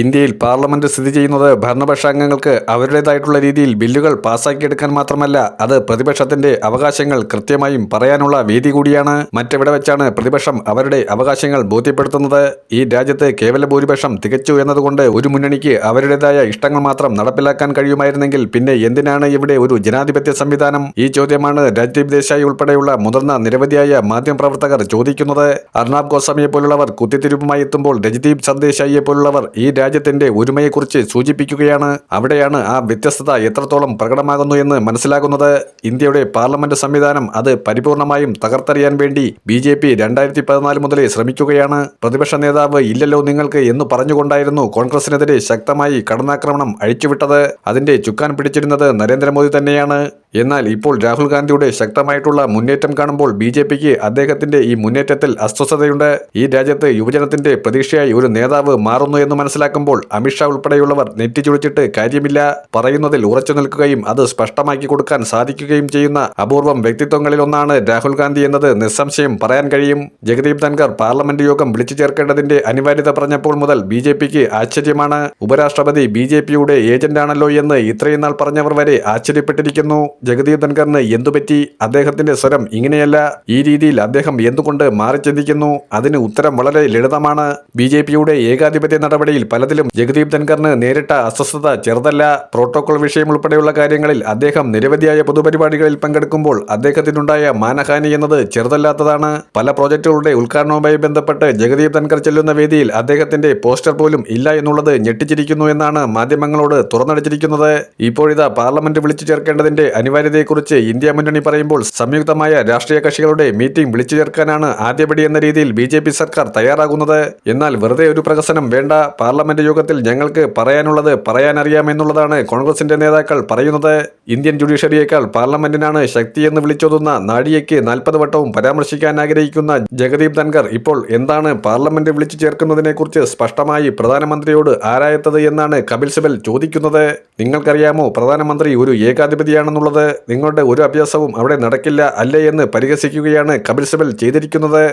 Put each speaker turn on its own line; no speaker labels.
ഇന്ത്യയിൽ പാർലമെന്റ് സ്ഥിതി ചെയ്യുന്നത് ഭരണപക്ഷ അംഗങ്ങൾക്ക് അവരുടേതായിട്ടുള്ള രീതിയിൽ ബില്ലുകൾ പാസാക്കിയെടുക്കാൻ മാത്രമല്ല അത് പ്രതിപക്ഷത്തിന്റെ അവകാശങ്ങൾ കൃത്യമായും പറയാനുള്ള വേദി കൂടിയാണ്. മറ്റെവിടെ വെച്ചാണ് പ്രതിപക്ഷം അവരുടെ അവകാശങ്ങൾ ബോധ്യപ്പെടുത്തുന്നത്? ഈ രാജ്യത്ത് കേവല ഭൂരിപക്ഷം തികച്ചു എന്നതുകൊണ്ട് ഒരു മുന്നണിക്ക് അവരുടേതായ ഇഷ്ടങ്ങൾ മാത്രം നടപ്പിലാക്കാൻ കഴിയുമായിരുന്നെങ്കിൽ പിന്നെ എന്തിനാണ് ഇവിടെ ഒരു ജനാധിപത്യ സംവിധാനം? ഈ ചോദ്യമാണ് രാജ്ദീപ് ദേശായി ഉൾപ്പെടെയുള്ള മുതിർന്ന നിരവധിയായ മാധ്യമപ്രവർത്തകർ ചോദിക്കുന്നത്. അർണാബ് ഗോസ്വാമിയെ പോലുള്ളവർ കുത്തിത്തിരിപ്പുമായി എത്തുമ്പോൾ രജദീപ് സർദേശായിയെ പോലുള്ളവർ ഈ രാജ്യത്തിന്റെ ഒരുമയെക്കുറിച്ച് സൂചിപ്പിക്കുകയാണ്. അവിടെയാണ് ആ വ്യത്യസ്തത എത്രത്തോളം പ്രകടമാകുന്നു എന്ന് മനസ്സിലാകുന്നത്. ഇന്ത്യയുടെ പാർലമെന്റ് സംവിധാനം അത് പരിപൂർണമായും തകർത്തെറിയാൻ വേണ്ടി ബി ജെ പി രണ്ടായിരത്തി പതിനാല് മുതലേ ശ്രമിക്കുകയാണ്. പ്രതിപക്ഷ നേതാവ് ഇല്ലല്ലോ നിങ്ങൾക്ക് എന്ന് പറഞ്ഞുകൊണ്ടായിരുന്നു കോൺഗ്രസിനെതിരെ ശക്തമായി കടന്നാക്രമണം അഴിച്ചുവിട്ടത്. അതിന്റെ ചുക്കാൻ പിടിച്ചിരുന്നത് നരേന്ദ്രമോദി തന്നെയാണ്. എന്നാൽ ഇപ്പോൾ രാഹുൽ ഗാന്ധിയുടെ ശക്തമായിട്ടുള്ള മുന്നേറ്റം കാണുമ്പോൾ ബി ജെ പിക്ക് അദ്ദേഹത്തിന്റെ ഈ മുന്നേറ്റത്തിൽ അസ്വസ്ഥതയുണ്ട്. ഈ രാജ്യത്ത് യുവജനത്തിന്റെ പ്രതീക്ഷയായി ഒരു നേതാവ് മാറുന്നു എന്ന് മനസ്സിലാക്കുമ്പോൾ അമിത്ഷാ ഉൾപ്പെടെയുള്ളവർ നെറ്റി ചുളിച്ചിട്ട് കാര്യമില്ല. പറയുന്നതിൽ ഉറച്ചു നിൽക്കുകയും അത് സ്പഷ്ടമാക്കി കൊടുക്കാൻ സാധിക്കുകയും ചെയ്യുന്ന അപൂർവം വ്യക്തിത്വങ്ങളിൽ ഒന്നാണ് രാഹുൽ ഗാന്ധി എന്നത് നിസ്സംശയം പറയാൻ കഴിയും. ജഗദീപ് ധൻഖർ പാർലമെന്റ് യോഗം വിളിച്ചു ചേർക്കേണ്ടതിന്റെ അനിവാര്യത പറഞ്ഞപ്പോൾ മുതൽ ബി ജെ പിക്ക് ആശ്ചര്യമാണ്. ഉപരാഷ്ട്രപതി ബി ജെ പിയുടെ ഏജന്റാണല്ലോ എന്ന് ഇത്രയും നാൾ പറഞ്ഞവർ വരെ ആശ്ചര്യപ്പെട്ടിരിക്കുന്നു. ധൻകറിന് എന്തുപറ്റി? അദ്ദേഹത്തിന്റെ സ്വരം ഇങ്ങനെയല്ല. ഈ രീതിയിൽ അദ്ദേഹം എന്തുകൊണ്ട് മാറി ചിന്തിക്കുന്നു? അതിന് ഉത്തരം വളരെ ലളിതമാണ്. ബി ജെ പിയുടെ ഏകാധിപത്യ നടപടിയിൽ പലതിലും ജഗദീപ് ധൻകറിന് നേരിട്ട അസ്വസ്ഥത ചെറുതല്ല. പ്രോട്ടോകോൾ വിഷയം ഉൾപ്പെടെയുള്ള കാര്യങ്ങളിൽ അദ്ദേഹം നിരവധിയായ പൊതുപരിപാടികളിൽ പങ്കെടുക്കുമ്പോൾ അദ്ദേഹത്തിനുണ്ടായ മാനഹാനി എന്നത് ചെറുതല്ലാത്തതാണ്. പല പ്രോജക്റ്റുകളുടെ ഉദ്ഘാടനവുമായി ബന്ധപ്പെട്ട് ജഗദീപ് ധൻകർ ചെല്ലുന്ന വേദിയിൽ അദ്ദേഹത്തിന്റെ പോസ്റ്റർ പോലും ഇല്ല എന്നുള്ളത് ഞെട്ടിച്ചിരിക്കുന്നു എന്നാണ് മാധ്യമങ്ങളോട് തുറന്നടിച്ചിരിക്കുന്നത്. ഇപ്പോഴിതാ പാർലമെന്റ് വിളിച്ചു ചേർക്കേണ്ടതിന്റെ അനിവാര്യതയെക്കുറിച്ച് ഇന്ത്യ മുന്നണി പറയുമ്പോൾ സംയുക്തമായ രാഷ്ട്രീയ കക്ഷികളുടെ മീറ്റിംഗ് വിളിച്ചു ചേർക്കാനാണ് ആദ്യപടി എന്ന രീതിയിൽ ബി ജെ പി സർക്കാർ തയ്യാറാകുന്നത്. എന്നാൽ വെറുതെ ഒരു പ്രകസനം വേണ്ട പാർലമെന്റ് യോഗത്തിൽ ഞങ്ങൾക്ക് പറയാനുള്ളത് പറയാനറിയാമെന്നുള്ളതാണ് കോൺഗ്രസിന്റെ നേതാക്കൾ പറയുന്നത്. ഇന്ത്യൻ ജുഡീഷ്യറിയേക്കാൾ പാർലമെന്റിനാണ് ശക്തിയെന്ന് വിളിച്ചോതുന്ന നാഡിയയ്ക്ക് നാൽപ്പത് വട്ടവും പരാമർശിക്കാൻ ആഗ്രഹിക്കുന്ന ജഗദീപ് ധൻഖർ ഇപ്പോൾ എന്താണ് പാർലമെന്റ് വിളിച്ചു ചേർക്കുന്നതിനെക്കുറിച്ച് സ്പഷ്ടമായി പ്രധാനമന്ത്രിയോട് ആരായത്തത് എന്നാണ് കപിൽ സിബൽ ചോദിക്കുന്നത്. നിങ്ങൾക്കറിയാമോ പ്രധാനമന്ത്രി ഒരു ഏകാധിപതിയാണെന്നുള്ളത്? നിങ്ങളുടെ ഒരു അഭ്യാസവും അവിടെ നടക്കില്ല അല്ലേ എന്ന് പരിഹസിക്കുകയാണ് കപിൽ സിബൽ ചെയ്തിരിക്കുന്നത്.